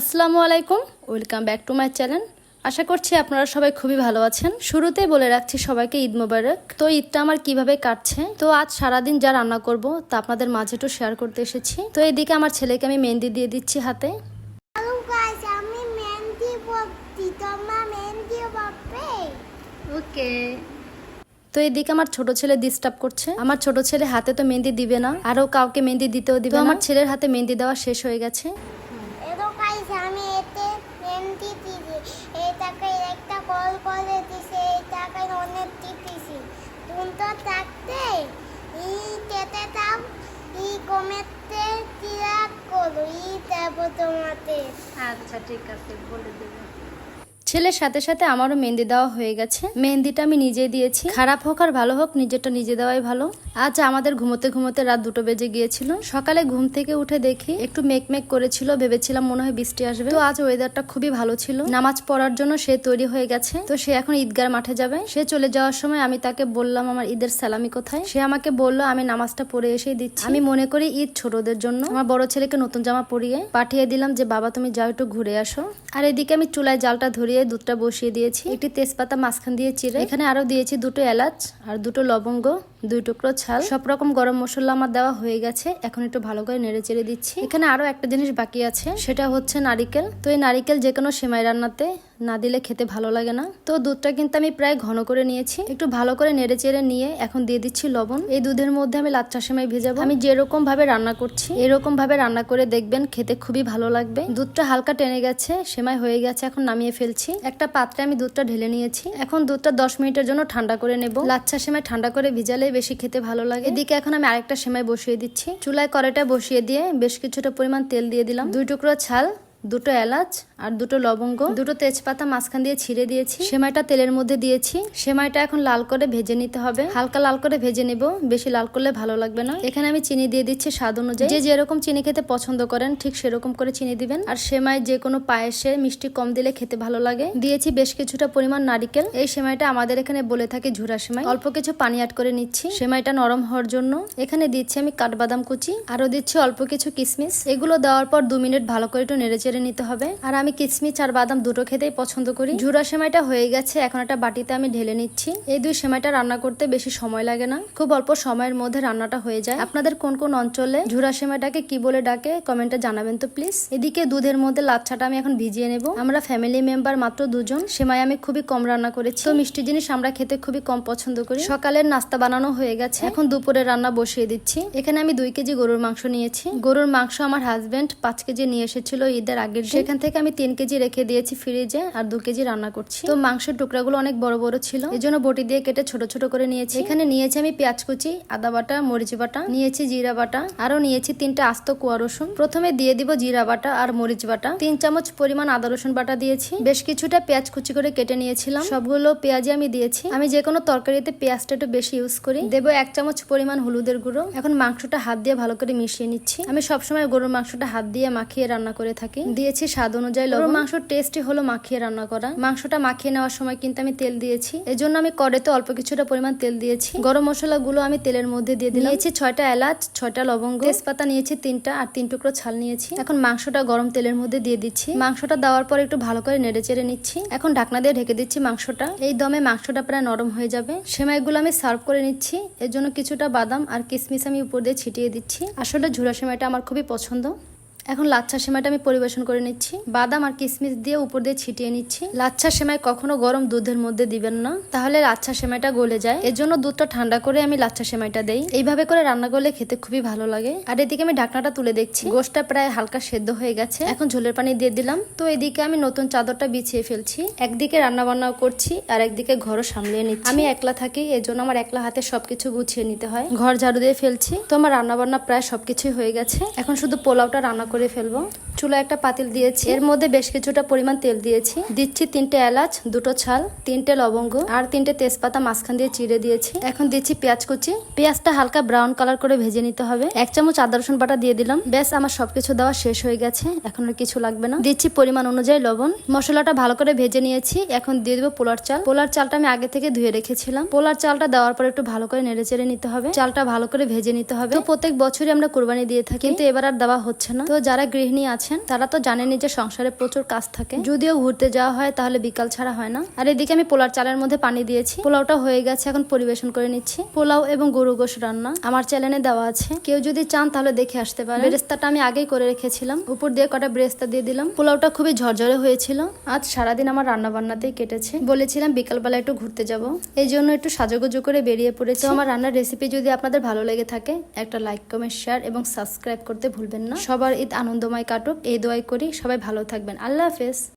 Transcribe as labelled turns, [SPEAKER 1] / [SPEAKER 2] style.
[SPEAKER 1] আসসালামু আলাইকুম। Welcome back to my channel আশা করছি আপনারা সবাই খুবই ভালো আছেন। শুরুতেই বলে রাখছি সবাইকে ঈদ মোবারক। তো ঈদটা আমার কীভাবে কাটছে? তো আজ সারাদিন যা রান্না করব তা আপনাদের মাঝে একটু শেয়ার করতে এসেছি। তো এইদিকে আমার ছেলেকে আমি মেহেন্দি দিয়ে দিচ্ছি হাতে।
[SPEAKER 2] হ্যালো গাইস আমি মেহেন্দি পড়ছি তোমার মেহেন্দি পড়বে
[SPEAKER 1] ওকে। তো এদিকে আমার ছোট ছেলে ডিস্টার্ব করছে। আমার ছোট ছেলে হাতে তো মেহেন্দি দিবে না। আরও কাউকে মেহেন্দি দিতেও দিবে আমার ছেলের হাতে মেহেন্দি দেওয়া শেষ হয়ে গেছে।
[SPEAKER 2] থাকতে, ই কেটে দাও ই কমেতে চিরাগ করো ই দেব তোমাতে
[SPEAKER 1] আচ্ছা ঠিক আছে, বলে দেবে। ছেলের সাথে সাথে আমারও মেহেন্দি দেওয়া হয়ে গেছে। মেহেন্দিটা আমি নিজেই দিয়েছি। খারাপ হোক আর ভালো হোক, নিজেরটা নিজে দেওয়াই ভালো। আজ আমাদের ঘুমোতে ঘুমোতে রাত দুটো বেজে গিয়েছিল। সকালে ঘুম থেকে উঠে দেখি একটু মেক মেক করেছিল, ভেবেছিলাম মনে হয় বৃষ্টি আসবে। তো আজ ওয়েদারটা খুবই ভালো ছিল। নামাজ পড়ার জন্য সে তৈরি হয়ে গেছে। তো সে এখন ঈদগার মাঠে যাবে। সে চলে যাওয়ার সময় আমি তাকে বললাম, আমার ঈদের সালামি কোথায়? সে আমাকে বলল, আমি নামাজটা পড়ে এসেই দিচ্ছি। আমি মনে করি ঈদ ছোটদের জন্য। আমার বড় ছেলেকে নতুন জামা পরিয়ে পাঠিয়ে দিলাম যে, বাবা তুমি যাও একটু ঘুরে আসো। আর এদিকে আমি চুলায় জালটা ধরিয়ে দুধটা বসিয়ে দিয়েছি। একটি তেজপাতা মাঝখান দিয়ে চিড়ে এখানে আরও দিয়েছি দুটো এলাচ আর দুটো লবঙ্গ, দুই টুকরো ছাল। সব রকম গরম মশলা আমার দেওয়া হয়ে গেছে। এখন একটু ভালো করে নেড়ে চেড়ে দিচ্ছি। এখানে আরও একটা জিনিস বাকি আছে, সেটা হচ্ছে নারিকেল। তো এই নারিকেল যে কোনো সেমাই রান্নাতে না দিলে খেতে ভালো লাগে না। তো দুধটা কিন্তু আমি প্রায় ঘন করে নিয়েছি। একটু ভালো করে নেড়ে চেড়ে নিয়ে এখন দিয়ে দিচ্ছি লবণ। এই দুধের মধ্যে আমি লাচ্চা সেমাই ভেজাবো। আমি যেরকম ভাবে রান্না করছি, এরকম ভাবে রান্না করে দেখবেন খেতে খুবই ভালো লাগবে। দুধটা হালকা টেনে গেছে, সেমাই হয়ে গেছে, এখন নামিয়ে ফেলছি। একটা পাত্রে আমি দুধটা ঢেলে নিয়েছি। এখন দুধটা দশ মিনিটের জন্য ঠান্ডা করে নেব। লাচ্ছা সেমাই ঠান্ডা করে ভিজালে বেশি খেতে ভালো লাগে। এদিকে এখন আমি আরেকটা সেমাই বসিয়ে দিচ্ছি। চুলায় কড়াইটা বসিয়ে দিয়ে বেশ কিছুটা পরিমাণ তেল দিয়ে দিলাম। দুই টুকরো ছাল, দুটো এলাচ আর দুটো লবঙ্গ, দুটো তেজপাতা মাঝখান দিয়ে ছিঁড়ে দিয়েছি। সেমাইটা তেলের মধ্যে দিয়েছি। সেমাইটা এখন লাল করে ভেজে নিতে হবে। হালকা লাল করে ভেজে নেব। বেশি লাল করলে ভালো লাগবে না। এখানে আমি চিনি দিয়ে দিচ্ছি স্বাদ অনুযায়ী। যে যেরকম চিনি খেতে পছন্দ করেন, ঠিক সেরকম করে চিনি দিবেন। আর সেমাই যে কোনো পায়েসে মিষ্টি কম দিলে খেতে ভালো লাগে। দিয়েছি বেশ কিছুটা পরিমাণ নারিকেল। এই সেমাইটা আমাদের এখানে বলে থাকে ঝুরা সেমাই। অল্প কিছু পানি অ্যাড করে নিচ্ছি। সেমাইটা নরম হওয়ার জন্য এখানে দিচ্ছি আমি কাঠবাদাম কুচি। আরও দিচ্ছি অল্প কিছু কিসমিস। এগুলো দেওয়ার পর দু মিনিট ভালো করে একটু নেড়ে চেড়ে নিতে হবে। আর আমি কিশমিশ আর বাদাম দুটো খেতেই পছন্দ করি। ঝুরা সেমাইটা হয়ে গেছে, এখন একটা বাটিতে আমি ঢেলে নিচ্ছি। এই দুই সেমাইটা রান্না করতে বেশি সময় লাগে না। খুব অল্প সময়ের মধ্যে রান্নাটা হয়ে যায়। আপনাদের কোন কোন অঞ্চলে ঝুরা সেমাইটাকে কি বলে ডাকে, কমেন্টে জানাবেন তো প্লিজ। এদিকে দুধের মধ্যে লাচ্ছাটা আমি এখন ভিজিয়ে নেব। আমরা ফ্যামিলি মেম্বার মাত্র দুজন। সেমাই আমি খুবই কম রান্না করেছি। তো মিষ্টি জিনিস আমরা খেতে খুবই কম পছন্দ করি। সকালের নাস্তা বানানো হয়ে গেছে। এখন দুপুরে রান্না বসিয়ে দিচ্ছি। এখানে আমি দুই কেজি গরুর মাংস নিয়েছি। গরুর মাংস আমার হাজবেন্ড পাঁচ কেজি নিয়ে এসেছিল ঈদের আগের সেখান থেকে আমি তিন কেজি রেখে দিয়েছি ফ্রিজে আর দু কেজি রান্না করছি। তো মাংসের টুকরাগুলো অনেক বড় বড় ছিল। এই জন্য বটি দিয়ে কেটে ছোট ছোট করে নিয়েছি। এখানে নিয়েছি আমি পেঁয়াজ কুচি, আদা বাটা, মরিচ বাটা, নিয়েছি জিরা বাটা আরও নিয়েছি তিনটা আস্ত কুয়া রসুন। প্রথমে দিয়ে দিব জিরা বাটা আর মরিচ বাটা। তিন চামচ পরিমাণ আদা রসুন বাটা দিয়েছি। বেশ কিছুটা পেঁয়াজ কুচি করে কেটে নিয়েছিলাম। সবগুলো পেঁয়াজই আমি দিয়েছি। আমি যে কোনো তরকারিতে পেঁয়াজটা একটু বেশি ইউজ করি। দেব এক চামচ পরিমাণ হলুদের গুঁড়ো। এখন মাংসটা হাত দিয়ে ভালো করে মিশিয়ে নিচ্ছি। আমি সবসময় গরুর মাংসটা হাত দিয়ে মাখিয়ে রান্না করে থাকি। দিয়েছি স্বাদ অনুযায়ী গরুর মাংসর টেস্টই হলো মাখিয়ে রান্না করা। মাংসটা মাখিয়ে নেওয়ার সময় কিন্তু আমি তেল দিয়েছি। এই জন্য আমি কড়াইতে অল্প কিছুটা পরিমাণ তেল দিয়েছি। গরম মশলাগুলো আমি তেলের মধ্যে দিয়ে দিলাম। নিয়েছি ছয়টা এলাচ ছয়টা লবঙ্গ। তেজপাতা নিয়েছি তিনটা আর তিন টুকরো ছাল নিয়েছি। এখন মাংসটা গরম তেলের মধ্যে দিয়ে দিচ্ছি। মাংসটা দেওয়ার পর একটু ভালো করে নেড়ে চেড়ে নিচ্ছি। এখন ঢাকনা দিয়ে ঢেকে দিচ্ছি মাংসটা। এই দমে মাংসটা প্রায় নরম হয়ে যাবে। সেমাইগুলো আমি সার্ভ করে নিচ্ছি। এর জন্য কিছুটা বাদাম আর কিশমিশ আমি উপর দিয়ে ছিটিয়ে দিচ্ছি। আসলে ঝুরা সেমাইটা আমার খুবই পছন্দ। এখন লাচ্ছা সেমাইটা আমি পরিবেশন করে নিচ্ছি। বাদাম আর কিশমিশ দিয়ে উপর দিয়ে ছিটিয়ে নিচ্ছি। লাচ্ছা সেমাই কখনো গরম দুধের মধ্যে দিবেন না। তাহলে লাচ্ছা সেমাইটা গলে যায়। এর জন্য দুধটা ঠান্ডা করে আমি লাচ্ছা সেমাইটা দেই। এইভাবে করে রান্না করলে খেতে খুবই ভালো লাগে। আর এদিকে আমি ঢাকনাটা তুলে দেখছি। গোষ্ঠটা প্রায় হালকা সেদ্ধ হয়ে গেছে। এখন ঝোলের পানি দিয়ে দিলাম। তো এদিকে আমি নতুন চাদরটা বিছিয়ে ফেলছি। একদিকে রান্না বান্নাও করছি আর একদিকে ঘরও সামলিয়ে নিচ্ছি। আমি একলা থাকি এর জন্য আমার একলা হাতে সবকিছু গুছিয়ে নিতে হয়। ঘর ঝাড়ু দিয়ে ফেলছি। তো আমার রান্না বান্না প্রায় সবকিছুই হয়ে গেছে। এখন শুধু পোলাওটা রান্না করে ফেলব। চুলা একটা পাতিল দিয়েছি। এর মধ্যে বেশ কিছুটা পরিমাণ তেল দিয়েছি। দিচ্ছি তিনটে এলাচ, দুটো ছাল, তিনটে লবঙ্গ আর তিনটে তেজপাতা মাঝখান দিয়ে চিড়ে দিয়েছি। এখন দিচ্ছি পেঁয়াজ কুচি। পেঁয়াজটা হালকা ব্রাউন কালার করে ভেজে নিতে হবে। এক চামচ আদা, রসুন বাটা দিয়ে দিলাম। ব্যাস, আমার সবকিছু দেওয়া শেষ হয়ে গেছে। এখন আর কিছু লাগবে না। দিচ্ছি পরিমাণ অনুযায়ী লবণ। মশলাটা ভালো করে ভেজে নিয়েছি। এখন দিয়ে দেবো পোলার চাল। পোলার চালটা আমি আগে থেকে ধুয়ে রেখেছিলাম। পোলার চালটা দেওয়ার পর একটু ভালো করে নেড়ে চেড়ে নিতে হবে। চালটা ভালো করে ভেজে নিতে হবে। প্রত্যেক বছরই আমরা কোরবানি দিয়ে থাকি। কিন্তু এবার আর দেওয়া হচ্ছে না। তো যারা গৃহিণী আছেন? তারা তো জানেনই যে সংসারে প্রচুর কাজ থাকে। যদিও ঘুরতে যাওয়া হয়, তাহলে বিকাল ছাড়া হয় না। আর এদিকে আমি পোলার চালের মধ্যে পানি দিয়েছি। পোলাওটা হয়ে গেছে, এখন পরিবেশন করে নিচ্ছি। পোলাও এবং গরু গোশ রান্না আমার চ্যানেলে দেওয়া আছে। কেউ যদি চান, তাহলে দেখে আসতে পারে বেরেস্তাটা আমি আগেই করে রেখেছিলাম। উপর দিয়ে কটা ব্রেস্তা দিয়ে দিলাম। পোলাওটা খুবই ঝরঝরে হয়েছিল। আজ সারাদিন আমার রান্না বান্নাতেই কেটেছে। বলেছিলাম, বিকালবেলা একটু ঘুরতে যাব। এই জন্য একটু সাজুগুজু করে বেরিয়ে পড়েছে। আমার রান্নার রেসিপি যদি আপনাদের ভালো লেগে থাকে, একটা লাইক কমেন্ট শেয়ার এবং সাবস্ক্রাইব করতে ভুলবেন না। সবার ঈদ আনন্দময় কাটুক। এই দোয়াই করি। সবাই ভালো থাকবেন। আল্লাহ হাফেজ।